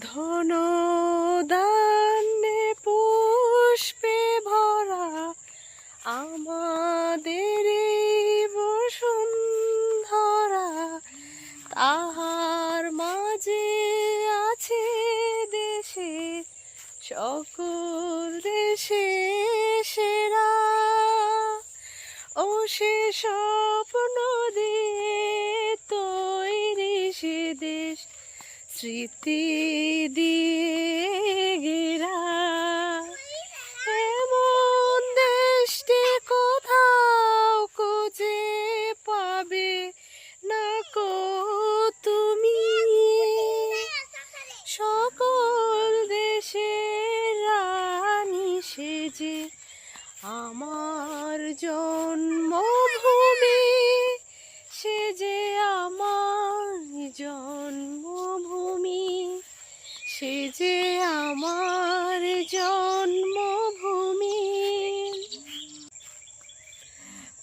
ধন দানে পুষ্পে ভরা আমাদের বসুন্ধরা। তাহার মাঝে আছে দেশে, সকল দেশে সেরা। ও সে স্বপ্ন দিয়ে তৈরি সে দেশ স্মৃতি দিয়ে সে যে আমার জন্মভূমি।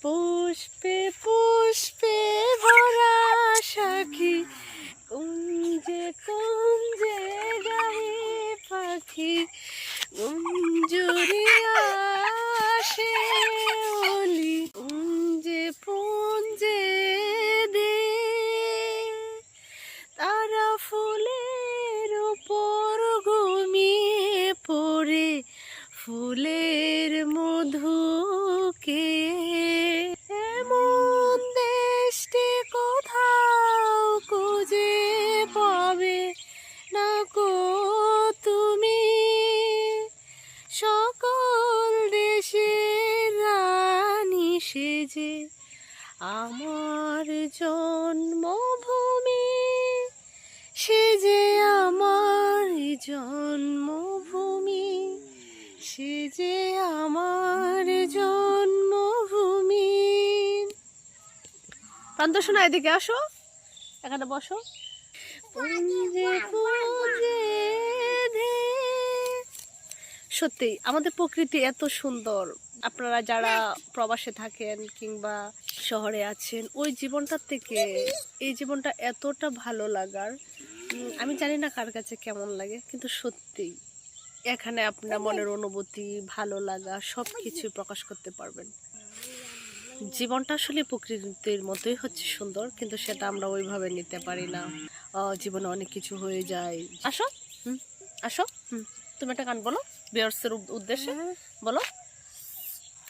পুষ্পে পুষ্পে ভরা সাখী কুঞ্জে কুঞ্জে গায়ে পাখি। আমার জন্মভূমি সে যে আমার জন্মভূমি সে যে আমার জন্মভূমি। প্রান্ত শোনা এদিকে আসো। এখানে বসো। পুঞ্জে পুঞ্জে সত্যি, আমাদের প্রকৃতি এত সুন্দর। আপনারা যারা প্রবাসে থাকেন কিংবা শহরে আছেন, ওই জীবনটার থেকে এই জীবনটা এতটা ভালো লাগার। আমি জানি না কার কাছে কেমন লাগে, কিন্তু সত্যি, এখানে আপনার মনের অনুভূতি, ভালো লাগা সব কিছু প্রকাশ করতে পারবেন। জীবনটা আসলে প্রকৃতির মতোই হচ্ছে সুন্দর, কিন্তু সেটা আমরা ওইভাবে নিতে পারি না। জীবনে অনেক কিছু হয়ে যায়। আসো, হুম আসো, হুম, তুমি একটা গান বলো। বিয়ার্সের উদ্দেশ্যে? বলো।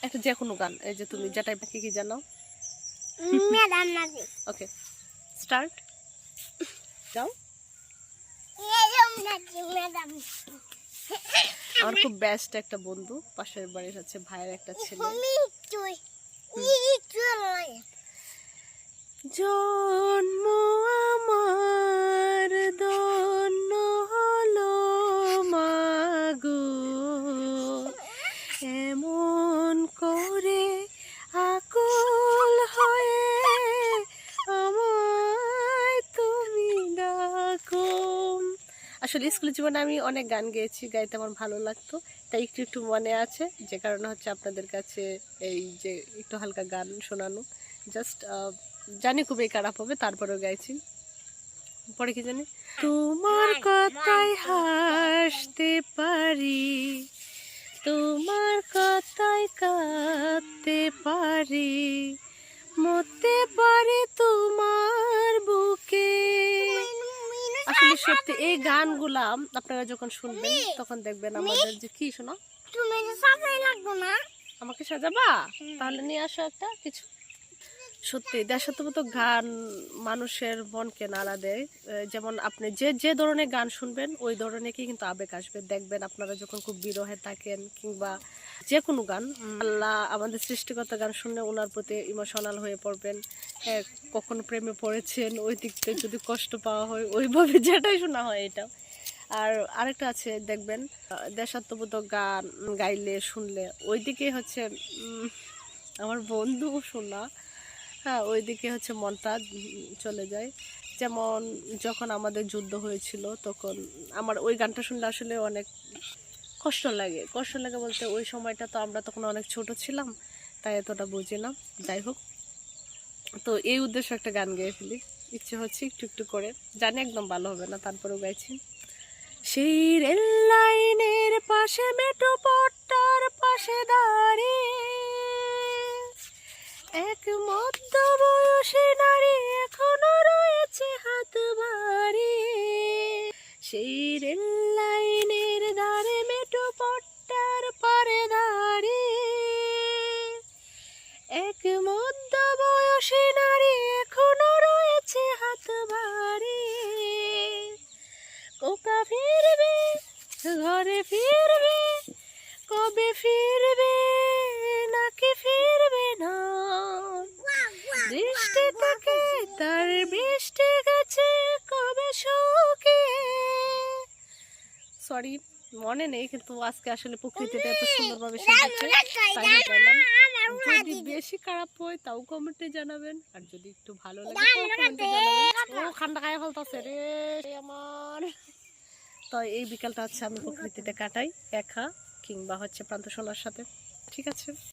একটা যে কোনো গান এই যে তুমি যেটাই কি কি জানো? ওকে স্টার্ট যাও। আমার খুব বেস্ট একটা বন্ধু পাশের বাড়ির হচ্ছে ভাইয়ের একটা ছেলে। জন্ম আমার দন্য আসলে স্কুল জীবনে আমি অনেক গান গেয়েছি গাইতে আমার ভালো লাগতো। তাই একটু একটু মনে আছে যে কারণে হচ্ছে আপনাদের কাছে এই যে একটু হালকা গান শোনানো। জাস্ট জানি খুবই খারাপ হবে তারপরেও গাইছি। পরে কি জানি? তোমার কথায় হাসতে পারি তোমার কথায় কাঁদতে পারি। মরতে পারি তোমার বুকে। আসলে সত্যি এই গানগুলা আপনারা যখন শুনবেন তখন দেখবেন আমাদের যে কি শোনো? তুমি সাজাই সাফাই না? আমাকে সাজাবা? তাহলে নিয়ে আসো একটা কিছু। সত্যি দেশাত্মবোধ গান মানুষের মনকে নাড়া দেয়। যেমন আপনি যে যে ধরনের গান শুনবেন, ওই ধরনের কি কিন্তু আবেগ আসবে। দেখবেন আপনারা যখন খুব বিরহে থাকেন কিংবা যে কোনো গান, আল্লাহ আমাদের সৃষ্টিগত গান শুনলে ওনার প্রতি ইমোশনাল হয়ে পড়বেন। হ্যাঁ কখনো প্রেমে পড়েছেন, ওই দিক থেকে যদি কষ্ট পাওয়া হয়, ওইভাবে যেটাই শোনা হয় এটা আর আরেকটা আছে, দেখবেন দেশাত্মবোধক গান গাইলে, শুনলে ওইদিকে হচ্ছে আমার বন্ধু শোনা। হ্যাঁ ওইদিকে হচ্ছে মনটা চলে যায়। যেমন যখন আমাদের যুদ্ধ হয়েছিল, তখন আমার ওই গানটা শুনলে আসলে অনেক কষ্ট লাগে। কষ্ট লাগে বলতে ওই সময়টা তো আমরা তখন অনেক ছোট ছিলাম, তাই এতটা বুঝি না। যাই হোক, তো এই উদ্দেশ্যে একটা গান গেয়ে ফেলি। ইচ্ছে হচ্ছে একটু একটু করে। জানি একদম ভালো হবে না, তারপরেও গাইছি। সেই রেল লাইনের পাশে মেট্রো পট্টার পাশে দাঁড়িয়ে এক মধ্য বয়সী নারী এখনও রয়েছে হাত বাড়িয়ে সেই রেল লাইনের ধারে মেট্রো পট্টার পারে দাঁড়িয়ে এক মধ্য বয়সী নারী এখনও রয়েছে হাত বাড়িয়ে কোকা ফিরবে? ঘরে ফিরবে? কবে ফিরবে? নাকি ফিরবে? তার বৃষ্টি গেছে কবে শুকিয়ে? সরি মনে নেই কিন্তু আজকে আসলে প্রকৃতিটা এত সুন্দরভাবে সেজেছে তাই বললাম যদি বেশি খারাপ হয় তাও কমেন্টে জানাবেন। আর যদি একটু ভালো লাগে তাও কমেন্টে জানাবেন। ও খান্ডা খায় ফেলতেছে রে আমার। তো এই বিকালটা হচ্ছে আমি প্রকৃতিতে কাটাই একা কিংবা হচ্ছে প্রান্ত সোনার সাথে। ঠিক আছে?